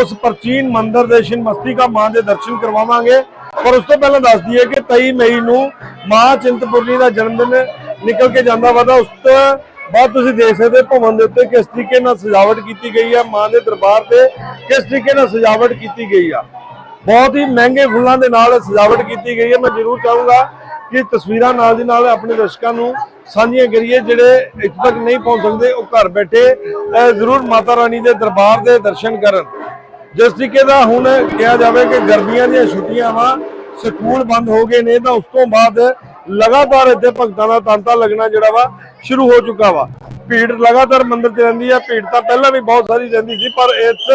ਉਸ ਪ੍ਰਾਚੀਨ ਮੰਦਿਰ ਦੇ ਸ਼ਿਨਮਸਤਿਕਾ ਮਾਂ ਦੇ ਦਰਸ਼ਨ ਕਰਵਾਵਾਂਗੇ। ਪਰ ਉਸ ਤੋਂ ਪਹਿਲਾਂ ਦੱਸ ਦਈਏ ਕਿ 23 ਮਈ ਨੂੰ ਮਾਂ ਚਿੰਤਪੁਰਨੀ ਦਾ ਜਨਮ ਦਿਨ ਨਿਕਲ ਕੇ ਜਾਂਦਾ ਵਾ ਉਸ ਤੋਂ ਬਾਅਦ ਤੁਸੀਂ ਦੇਖ ਸਕਦੇ ਭਵਨ ਦੇ ਉੱਤੇ ਕਿਸ ਤਰੀਕੇ ਨਾਲ ਸਜਾਵਟ ਕੀਤੀ ਗਈ ਹੈ ਮਾਂ ਦੇ ਦਰਬਾਰ ਤੇ ਕਿਸ ਤਰੀਕੇ ਨਾਲ ਸਜਾਵਟ ਕੀਤੀ ਗਈ ਆ। ਬਹੁਤ ਹੀ ਮਹਿੰਗੇ ਫੁੱਲਾਂ ਦੇ ਨਾਲ ਸਜਾਵਟ ਕੀਤੀ ਗਈ ਹੈ ਮੈਂ ਜ਼ਰੂਰ ਚਾਹੂੰਗਾ ਕਿ ਤਸਵੀਰਾਂ ਨਾਲ ਦੀ ਨਾਲ ਆਪਣੇ ਦਰਸ਼ਕਾਂ ਨੂੰ ਸਾਂਝੀਆਂ ਕਰੀਏ ਜਿਹੜੇ ਇੱਥੇ ਤੱਕ ਨਹੀਂ ਪਹੁੰਚ ਸਕਦੇ, ਉਹ ਘਰ ਬੈਠੇ ਜ਼ਰੂਰ ਮਾਤਾ ਰਾਣੀ ਦੇ ਦਰਬਾਰ ਦੇ ਦਰਸ਼ਨ ਕਰਨ। ਜਿਸ ਤਰੀਕੇ ਦਾ ਹੁਣ ਕਿਹਾ ਜਾਵੇ ਕਿ ਗਰਮੀਆਂ ਦੀਆਂ ਛੁੱਟੀਆਂ ਵਾ ਸਕੂਲ ਬੰਦ ਹੋ ਗਏ ਨੇ ਤਾਂ ਉਸ ਤੋਂ ਬਾਅਦ ਲਗਾਤਾਰ ਇੱਥੇ ਭਗਤਾਂ ਦਾ ਤਾਂਤਾ ਲੱਗਣਾ ਜਿਹੜਾ ਵਾ ਸ਼ੁਰੂ ਹੋ ਚੁੱਕਾ ਵਾ। ਭੀੜ ਲਗਾਤਾਰ ਮੰਦਿਰ 'ਚ ਰਹਿੰਦੀ ਆ ਭੀੜ ਤਾਂ ਪਹਿਲਾਂ ਵੀ ਬਹੁਤ ਸਾਰੀ ਰਹਿੰਦੀ ਸੀ ਪਰ ਇਸ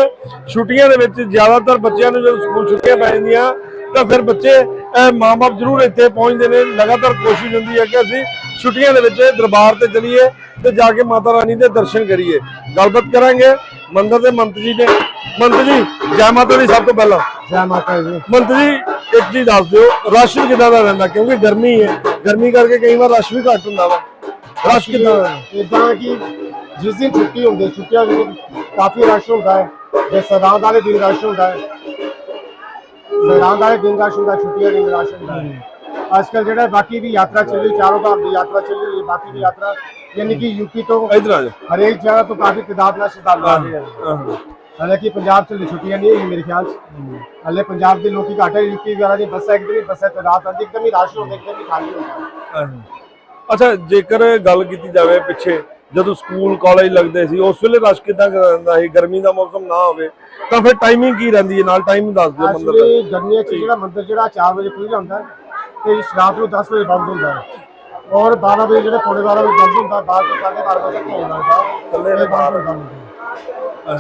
ਛੁੱਟੀਆਂ ਦੇ ਵਿੱਚ ਜ਼ਿਆਦਾਤਰ ਬੱਚਿਆਂ ਨੂੰ ਜਦੋਂ ਸਕੂਲ ਛੁੱਟੀਆਂ ਪੈ ਜਾਂਦੀਆਂ ਤਾਂ ਫਿਰ ਬੱਚੇ ਅਹ, ਮਾਂ-ਬਾਪ ਜ਼ਰੂਰ ਇੱਥੇ ਪਹੁੰਚਦੇ ਨੇ। ਲਗਾਤਾਰ ਕੋਸ਼ਿਸ਼ ਹੁੰਦੀ ਹੈ ਕਿ ਅਸੀਂ ਛੁੱਟੀਆਂ ਦੇ ਵਿੱਚ ਦਰਬਾਰ ਤੇ ਚਲੀਏ ਤੇ ਜਾ ਕੇ ਮਾਤਾ ਰਾਣੀ ਦੇ ਦਰਸ਼ਨ ਕਰੀਏ। ਗੱਲਬਾਤ ਕਰਾਂਗੇ। ਮੰਦਿਰ ਦੇ ਮੰਤਰੀ ਜੀ ਨੇ ਮੰਤਰੀ ਜੀ ਜੈ ਮਾਤਾ ਦੀ ਸਭ ਤੋਂ ਪਹਿਲਾਂ। ਜੈ ਮਾਤਾ ਜੀ ਮੰਤਰੀ ਜੀ ਇੱਕ ਚੀਜ਼ ਦੱਸ ਦਿਓ ਰਸ਼ ਕਿਦਾਂ ਦਾ ਰਹਿੰਦਾ? ਕਿਉਂਕਿ ਗਰਮੀ ਹੈ। ਗਰਮੀ ਕਰਕੇ ਕਈ ਵਾਰ ਰਸ਼ ਵੀ ਘੱਟ ਹੁੰਦਾ ਵਾ। ਰਸ਼ ਕਿਦਾਂ ਦਾ? ਇਦਾਂ ਕਿ ਜਿਸ ਦਿਨ ਛੁੱਟੀ ਹੁੰਦੀ ਛੁੱਟੀਆਂ ਵਿੱਚ ਕਾਫੀ ਰਸ਼ ਹੁੰਦਾ ਹੈ। ਜੇ ਸਦਾਂ ਵਾਲੇ ਦਿਨ ਰਸ਼ ਹੁੰਦਾ ਹੈ ਸਦਾਂ ਵਾਲੇ ਦਿਨ ਰਸ਼ ਹੁੰਦਾ ਛੁੱਟੀਆਂ ਦੇ ਦਿਨ ਰਸ਼ ਹੁੰਦਾ ਹੈ। ਜਿਹੜਾ ਬਾਕੀ ਵੀ ਯਾਤਰਾ ਚੱਲ ਰਹੀ ਚਾਰੋਂ ਧਾਮ ਦੀ ਯਾਤਰਾ ਚੱਲ ਰਹੀ ਹੈ ਬਾਕੀ ਦੀ ਯਾਤਰਾ ਯਾਨੀ ਕਿ ਯੂਪੀ ਤੋਂ ਇਧਰ ਆ ਜਾ ਹਰੇਕ ਜਗ੍ਹਾ ਤੋਂ ਕਾਫੀ ਤਾਦਾਦ ਨਾਲ ਸ਼ਰਧਾਲੂ ਆ ਰਹੇ ਹਨ ਹਾਲਾਂਕਿ ਪੰਜਾਬ ਚ ਛੁੱਟੀਆਂ ਨਹੀਂ ਹੋਈ ਮੇਰੇ ਖਿਆਲ ਚ। ਹਲੇ ਪੰਜਾਬ ਦੇ ਲੋਕੀ ਘੱਟ ਹੈ ਯੂਪੀ ਵਗੈਰਾ ਦੀ ਬੱਸਾਂ ਇੱਕ ਦਿਨ ਬੱਸਾਂ ਤੇ ਰਾਤ ਆਂਦੀ ਇੱਕਦਮ ਹੀ ਰਸ਼ ਹੁੰਦਾ ਇੱਕਦਮ ਹੀ ਖਾਲੀ ਹੁੰਦਾ। ਅੱਛਾ ਜੇਕਰ ਗੱਲ ਕੀਤੀ ਜਾਵੇ ਪਿੱਛੇ ਜਦੋਂ ਸਕੂਲ ਕਾਲਜ ਲੱਗਦੇ ਸੀ ਉਸ ਵੇਲੇ ਰਸ਼ ਕਿਦਾਂ ਰਹਿੰਦਾ ਸੀ? ਗਰਮੀ ਦਾ ਮੌਸਮ ਨਾ ਹੋਵੇ ਤਾਂ ਫਿਰ ਟਾਈਮਿੰਗ ਕੀ ਰਹਿੰਦੀ ਹੈ? ਨਾਲ ਟਾਈਮ ਦੱਸ ਦਿਓ ਮੰਦਰ ਦਾ। ਐਕਚੁਅਲੀ ਗਰਮੀਆਂ ਚ ਜਿਹੜਾ ਮੰਦਿਰ ਜਿਹੜਾ 4 ਵਜੇ ਖੁੱਲ ਜਾਂਦਾ ਹੈ ਤੇ ਰਾਤ ਨੂੰ 10 ਵਜੇ ਬੰਦ ਹੁੰਦਾ ਹੈ। ਔਰ 12 ਵਜੇ ਜਿਹੜੇ ਪੌਣੇ 12 ਵਜੇ ਬੰਦ ਹੁੰਦਾ ਬਾਅਦ ਤੋਂ 12:30 ਵਜੇ ਤੱਕ ਲੱਗਦਾ। ਥੱਲੇ ਬਾਹਰ ਬੰਦ ਹੁੰਦਾ।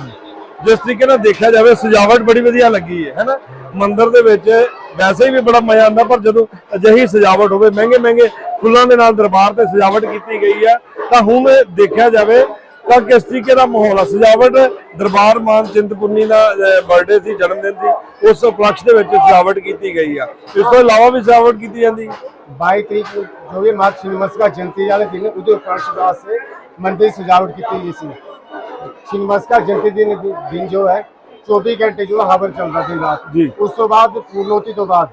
ਜਿਸ ਤਰੀਕੇ ਨਾਲ ਦੇਖਿਆ ਜਾਵੇ ਸਜਾਵਟ ਬੜੀ ਵਧੀਆ ਲੱਗੀ ਹੈ ਹੈਨਾ ਮੰਦਿਰ ਦੇ ਵਿੱਚ ਵੈਸੇ ਹੀ ਵੀ ਬੜਾ ਮਜ਼ਾ ਆਉਂਦਾ ਪਰ ਜਦੋਂ ਅਜਿਹੀ ਸਜਾਵਟ ਹੋਵੇ ਮਹਿੰਗੇ ਮਹਿੰਗੇ ਫੁੱਲਾਂ ਦੇ ਨਾਲ ਦਰਬਾਰ ਤੇ ਸਜਾਵਟ ਕੀਤੀ ਗਈ ਆ ਤਾਂ ਹੁਣ ਦੇਖਿਆ ਜਾਵੇ ਤਾਂ ਕਿਸ ਤਰੀਕੇ ਦਾ ਮਾਹੌਲ ਆ? ਸਜਾਵਟ ਦਰਬਾਰ ਮਾਨ ਚਿੰਤਪੁਰਨੀ ਦਾ ਬਰਥਡੇ ਸੀ ਜਨਮ ਦਿਨ ਸੀ ਉਸ ਉਪਲਕਸ਼ ਦੇ ਵਿੱਚ ਸਜਾਵਟ ਕੀਤੀ ਗਈ ਆ। ਇਸ ਤੋਂ ਇਲਾਵਾ ਵੀ ਸਜਾਵਟ ਕੀਤੀ ਜਾਂਦੀ? 22 ਤਰੀਕ ਨੂੰ ਜੋ ਵੀ ਮਾਤ ਸ਼ਿਨਮਸਕਾ ਜਯੰਤੀ ਵਾਲੇ ਦਿਨ ਉਹਦੇ ਉਪਰਾਸ਼ਟ ਵਾਸਤੇ ਮੰਦਿਰ ਸਜਾਵਟ ਕੀਤੀ ਗਈ ਸੀ। ਸ਼ਿਨਮਸਕਾ ਜਯੰਤੀ ਦਿਨ ਦਿਨ ਜੋ ਹੈ 24 ਘੰਟੇ ਜੋ ਹਵਨ ਚੱਲਦਾ ਦਿਨ ਰਾਤ। ਜੀ। ਉਸ ਤੋਂ ਬਾਅਦ ਪੂਰਨੋਤੀ ਤੋਂ ਬਾਅਦ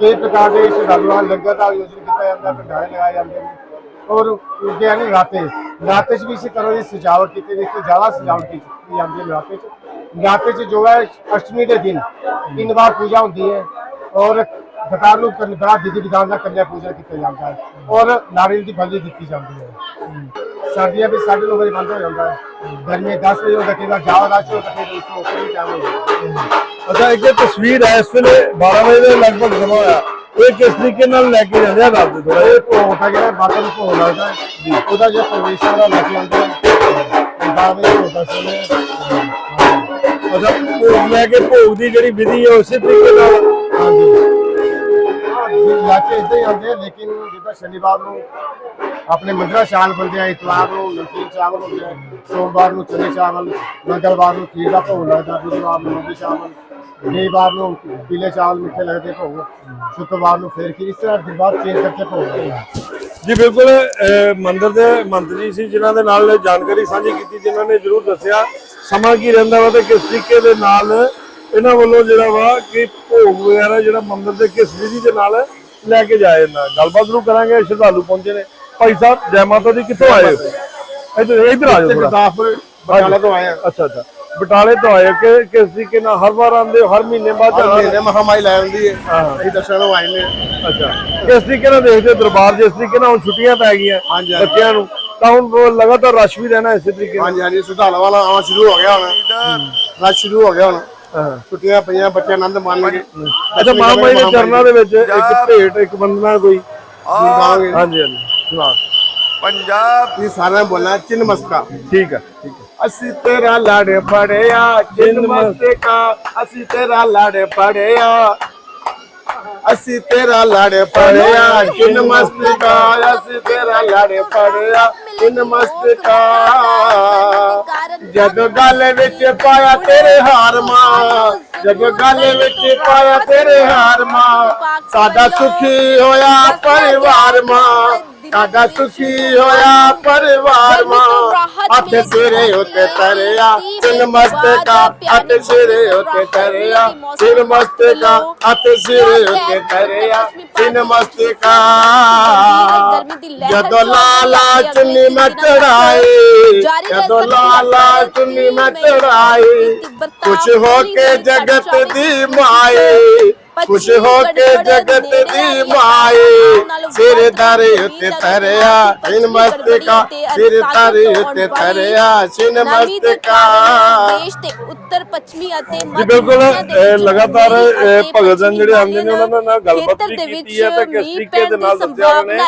ਕਈ ਪ੍ਰਕਾਰ ਦੇ ਸ਼ਰਧਾਲੂਆਂ ਲੰਗਰ ਦਾ ਆਯੋਜਨ ਕੀਤਾ ਜਾਂਦਾ ਭੰਡਾਰੇ ਲਗਾਏ ਜਾਂਦੇ ਨੇ। ਔਰ ਉਸਦੇ ਹਨ ਰਾਤੇ 'ਚ ਵੀ ਇਸੇ ਤਰ੍ਹਾਂ ਦੀ ਸਜਾਵਟ ਕੀਤੀ ਗਈ ਇਸ ਜ਼ਿਆਦਾ ਸਜਾਵਟ ਕੀਤੀ ਜਾਂਦੀ ਹੈ ਰਾਤੇ 'ਚ ਰਾਤੇ 'ਚ ਜੋ ਹੈ, ਅਸ਼ਟਮੀ ਦੇ ਦਿਨ ਤਿੰਨ ਵਾਰ ਪੂਜਾ ਹੁੰਦੀ ਹੈ ਔਰ ਘਟਾਰ ਨੂੰ ਕਰਨ ਬੜਾ ਵਿਧੀ ਵਿਧਾਨ ਨਾਲ ਕੰਨਿਆ ਪੂਜਾ ਕੀਤਾ ਜਾਂਦਾ ਹੈ ਔਰ ਨਾਰੀਅਲ ਦੀ ਬਲੀ ਦਿੱਤੀ ਜਾਂਦੀ ਹੈ। ਸਰਦੀਆਂ ਵਿੱਚ ਸਾਢੇ ਨੌ ਵਜੇ ਬੰਦ ਹੋ ਜਾਂਦਾ ਹੈ। ਗਰਮੀ 10 ਵਜੇ ਹੁੰਦਾ ਕਈ ਵਾਰ ਜ਼ਿਆਦਾ ਰਸ਼ ਹੁੰਦਾ ਉਸ ਤੋਂ ਉੱਪਰ ਵੀ ਟਾਈਮ ਹੋ ਜਾਂਦਾ ਅੱਛਾ, ਇੱਕ ਤਸਵੀਰ ਹੈ, ਇਸ ਵੇਲੇ 12 ਵਜੇ ਦੇ ਲਗਭਗ ਸਮਾਂ ਹੋਇਆ। ਇਹ ਕਿਸ ਤਰੀਕੇ ਨਾਲ ਲੈ ਕੇ ਜਾਂਦੇ ਆ ਦੱਸ ਦਿਓ ਥੋੜਾ ਇਹ ਭੋਗ ਦਾ ਜਿਹੜਾ ਮਾਤਾ ਨੂੰ ਭੋਗ ਲੱਗਦਾ ਹੈ ਉਹਦਾ ਜਿਹੜਾ ਪ੍ਰਵੇਸ਼ਾਂ ਦਾ ਲੈ ਕੇ ਆਉਂਦੇ ਹੈ ਬਾਅਦ ਵਿੱਚ ਹੁੰਦਾ ਸੀ ਅੱਛਾ ਭੋਗ ਲੈ ਕੇ ਭੋਗ ਦੀ ਜਿਹੜੀ ਵਿਧੀ ਹੈ ਉਸੇ ਤਰੀਕੇ ਨਾਲ? ਹਾਂਜੀ। ਲਾਕੇ ਇਦਾਂ ਹੀ ਆਉਂਦੇ ਆ ਲੇਕਿਨ ਜਿੱਦਾਂ ਸ਼ਨੀਵਾਰ ਨੂੰ ਆਪਣੇ ਮੰਦਰਾ ਸ਼ਾਲ ਬੰਦੇ ਆ ਇਤਵਾਰ ਨੂੰ ਨਮਕੀਨ ਚਾਵਲ ਹੁੰਦੇ ਆ ਸੋਮਵਾਰ ਨੂੰ ਚਨੇ ਚਾਵਲ ਮੰਗਲਵਾਰ ਨੂੰ ਖੀਰ ਦਾ ਭੋਗ ਲੱਗਦਾ ਬੁੱਧਵਾਰ ਨੂੰ ਮੰਗੀ ਚਾਵਲ। ਵੀਰਵਾਰ ਨੂੰ ਪੀਲੇ ਚਾਵਲ ਮਿੱਠੇ ਲੱਗਦੇ ਭੋਗ ਸ਼ੁੱਕਰਵਾਰ ਨੂੰ ਫੇਰ ਖੀਰ ਇਸ ਤਰ੍ਹਾਂ ਦਿਨਵਾਰ ਚੇਂਜ ਕਰਕੇ ਭੋਗ ਜੀ ਬਿਲਕੁਲ ਮੰਦਿਰ ਦੇ ਮੰਤਰੀ ਸੀ ਜਿਨ੍ਹਾਂ ਦੇ ਨਾਲ ਜਾਣਕਾਰੀ ਸਾਂਝੀ ਕੀਤੀ ਜਿਨ੍ਹਾਂ ਨੇ ਜਰੂਰ ਦੱਸਿਆ ਸਮਾਂ ਕੀ ਰਹਿੰਦਾ ਵਾ ਤੇ ਕਿਸ ਤਰੀਕੇ ਦੇ ਨਾਲ ਇਹਨਾਂ ਵੱਲੋਂ ਜਿਹੜਾ ਵਾ ਕਿ ਭੋਗ ਵਗੈਰਾ ਜਿਹੜਾ ਮੰਦਿਰ ਦੇ ਕਿਸ ਵਿਧੀ ਦੇ ਨਾਲ ਲੈ ਕੇ ਜਾਇਆ ਜਾਂਦਾ ਗੱਲਬਾਤ ਨੂੰ ਕਰਾਂਗੇ ਸ਼ਰਧਾਲੂ ਪਹੁੰਚੇ ਨੇ। ਭਾਈ ਸਾਹਿਬ ਜੈ ਮਾਤਾ ਦੀ ਕਿੱਥੋਂ ਆਏ ਹੋ? ਇੱਧਰ ਇੱਧਰ ਆ ਜਾਓ। ਗੁਰਦਾਸਪੁਰ ਬਟਾਲਾ ਤੋਂ ਆਏ ਆ। ਅੱਛਾ ਅੱਛਾ। ਬਟਾਲੇ ਤੋਂ ਆਏ ਕਿ ਕਿਸ ਤਰੀਕੇ ਨਾਲ ਹਰ ਵਾਰ ਆਉਂਦੇ ਹੋ ਹਰ ਮਹੀਨੇ ਬਾਅਦ ਹਰ ਮਹੀਨੇ ਮਹਾਮਾਈ ਲੈ ਆਉਂਦੀ ਹੈ। ਹਾਂ। ਅਸੀਂ ਦਰਸ਼ਨ ਨੂੰ ਆਏ ਨੇ। ਅੱਛਾ। ਕਿਸ ਤਰੀਕੇ ਨਾਲ ਦੇਖਦੇ ਹੋ ਦਰਬਾਰ ਜਿਸ ਤਰੀਕੇ ਨਾਲ ਹੁਣ ਛੁੱਟੀਆਂ ਪੈ ਗਈਆਂ ਹਾਂਜੀ, ਹਾਂਜੀ। ਬੱਚਿਆਂ ਨੂੰ ਤਾਂ ਹੁਣ ਉਹ ਲਗਾਤਾਰ ਰਸ਼ ਵੀ ਰਹਿਣਾ ਇਸੇ ਤਰੀਕੇ ਨਾਲ। ਹਾਂਜੀ ਹਾਂਜੀ ਸੁਧਾਲਾ ਵਾਲਾ ਆਉਣਾ ਸ਼ੁਰੂ ਹੋ ਗਿਆ ਹੁਣ। ਰਸ਼ ਸ਼ੁਰੂ ਹੋ ਗਿਆ ਹੁਣ। ਹਾਂ। ਛੁੱਟੀਆਂ ਪਈਆਂ ਬੱਚੇ ਆਨੰਦ ਮਾਣਨਗੇ। ਅੱਛਾ ਮਹਾਮਾਈ ਦੇ ਚਰਨਾਂ ਦੇ ਵਿੱਚ ਇੱਕ ਭੇਟ ਇੱਕ ਬੰਦਨਾ ਕੋਈ ਹਾਂਜੀ ਹਾਂਜੀ। ਸੁਣਾ ਪੰਜਾਬ। ਇਹ ਸਾਰਿਆਂ ਨੇ ਬੋਲਣਾ ਚਿੰਨ ਮਸਕਾ ਠੀਕ ਹੈ ਠੀਕ ਹੈ ਅਸੀਂ ਤੇਰਾ ਲੜ ਪੜਿਆ ਚਿੰਨ ਮਸਕਾ ਅਸੀਂ ਤੇਰਾ ਲੜ ਪੜਿਆ। ਅਸੀਂ ਤੇਰਾ ਲੜ ਪੜਿਆ ਚਿੰਨ ਮਸਕਾ ਅਸੀਂ ਤੇਰਾ ਲੜ ਪੜਿਆ ਚਿੰਨ ਮਸਕਾ ਜਦ ਗੱਲ ਵਿੱਚ ਪਾਇਆ ਤੇਰੇ ਹਾਰ ਮਾਂ ਜਦ ਗੱਲ ਵਿੱਚ ਪਾਇਆ ਤੇਰੇ ਹਾਰ ਮਾਂ ਸਾਡਾ ਸੁਖੀ ਹੋਇਆ ਪਰਿਵਾਰ ਮਾਂ ਸਾਡਾ ਸੁਖੀ ਹੋਇਆ ਪਰਿਵਾਰ ਮਾਂ। ਹੱਥ ਸਿਰੇ ਉੱਤੇ ਤਰਿਆ ਤਿੰਨ ਮਸਤਕਾ, ਹੱਥ ਸਿਰੇ ਉੱਤੇ ਤਰਿਆ ਤਿੰਨ ਮਸਤਕਾ, ਹੱਥ ਸਿਰੇ ਉੱਤੇ ਤਰਿਆ ਤਿੰਨ ਮਸਤਕਾ। ਜਦੋਂ ਲਾਲਾ ਚੁੰਨੀ ਮੈਂ ਚੜਾਈ, ਜਦੋਂ ਲਾਲਾ ਚੁੰਨੀ ਮੈਂ ਕੁਛ ਹੋ ਕੇ ਜਗਤ ਦੀ ਮਾਏ ਖੁਸ਼ ਹੋ ਕੇ ਜਗਤ ਦੀ ਮਾਏ ਸਿਰ ਦਰ ਉੱਤੇ ਤਰਿਆ ਸਿਨ ਮਸਤਕਾ ਸਿਰ ਦਰ ਉੱਤੇ ਤਰਿਆ ਸਿਨ ਮਸਤਕਾ ਦੇਸ਼ ਤੇ ਉੱਤਰ ਪੱਛਮੀ ਅਤੇ ਜੀ ਮੱਧ ਬਿਲਕੁਲ ਲਗਾਤਾਰ ਭਗਤ ਜਨ ਜਿਹੜੇ ਆਉਂਦੇ ਨੇ ਉਹਨਾਂ ਨਾਲ ਗੱਲਬਾਤ ਵੀ ਕੀਤੀ ਹੈ ਤੇ ਕਿਸ ਤਰੀਕੇ ਦੇ ਨਾਲ ਦੱਸਿਆ ਨੇ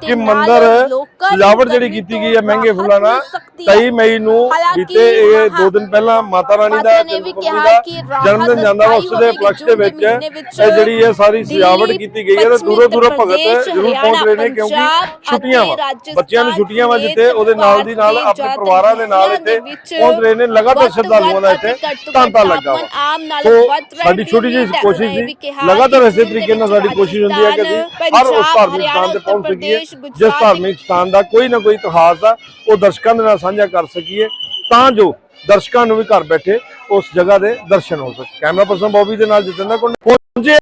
ਕਿ ਮੰਦਰ ਸਜਾਵਟ ਜਿਹੜੀ ਕੀਤੀ ਗਈ ਹੈ ਮਹਿੰਗੇ ਫੁੱਲਾਂ ਨਾਲ ਮਿਲ ਸਕਦੀ ਹੈ। 23 ਮਈ ਨੂੰ ਬੀਤੇ ਇਹ ਦੋ ਦਿਨ ਪਹਿਲਾਂ ਮਾਤਾ ਰਾਣੀ ਦਾ ਜਨਮ ਦਿਨ ਜਾਂਦਾ ਉਸ ਦੇ ਹੋਵੇਗੀ ਉਪਲਕਸ਼ ਦੇ ਵਿੱਚ ਇਹ ਜਿਹੜੀ ਹੈ ਸਾਰੀ ਸਜਾਵਟ ਕੀਤੀ ਗਈ ਹੈ ਤੇ ਦੂਰੋਂ ਦੂਰੋਂ ਭਗਤ ਜ਼ਰੂਰ ਪਹੁੰਚ ਰਹੇ ਨੇ ਕਿਉਂਕਿ ਛੁੱਟੀਆਂ ਵਾ। ਬੱਚਿਆਂ ਨੂੰ ਛੁੱਟੀਆਂ ਵਾ ਜਿੱਥੇ ਉਹਦੇ ਨਾਲ ਦੀ ਨਾਲ ਆਪਣੇ ਪਰਿਵਾਰਾਂ ਦੇ ਨਾਲ ਇੱਥੇ ਪਹੁੰਚ ਰਹੇ ਨੇ ਲਗਾਤਾਰ ਸ਼ਰਧਾਲੂਆਂ ਦਾ ਇੱਥੇ ਤਾਂਤਾ ਲੱਗਾ ਵਾ। ਸੋ ਸਾਡੀ ਛੋਟੀ ਜਿਹੀ। ਕੋਸ਼ਿਸ਼ ਸੀ ਲਗਾਤਾਰ ਇਸੇ ਤਰੀਕੇ ਨਾਲ ਸਾਡੀ ਕੋਸ਼ਿਸ਼ ਹੁੰਦੀ ਹੈ ਕਿ ਅਸੀਂ ਹਰ ਉਸ ਧਾਰਮਿਕ ਸਥਾਨ ਤੇ ਪਹੁੰਚ ਸਕੀਏ ਜਿਸ ਧਾਰਮਿਕ ਸਥਾਨ ਦਾ ਕੋਈ ਨਾ ਕੋਈ ਇਤਿਹਾਸ ਆ ਉਹ ਦਰਸ਼ਕਾਂ ਦੇ ਨਾਲ ਸਾਂਝਾ ਕਰ ਸਕੀਏ ਤਾਂ ਜੋ ਦਰਸ਼ਕਾਂ ਨੂੰ ਵੀ ਘਰ ਬੈਠੇ ਉਸ ਜਗ੍ਹਾ ਦੇ ਦਰਸ਼ਨ ਹੋ ਸਕਣ। ਕੈਮਰਾ ਪਰਸਨ ਬੌਬੀ ਦੇ ਨਾਲ ਜਤਿੰਦਰ ਕੋਲ ਪਹੁੰਚੇ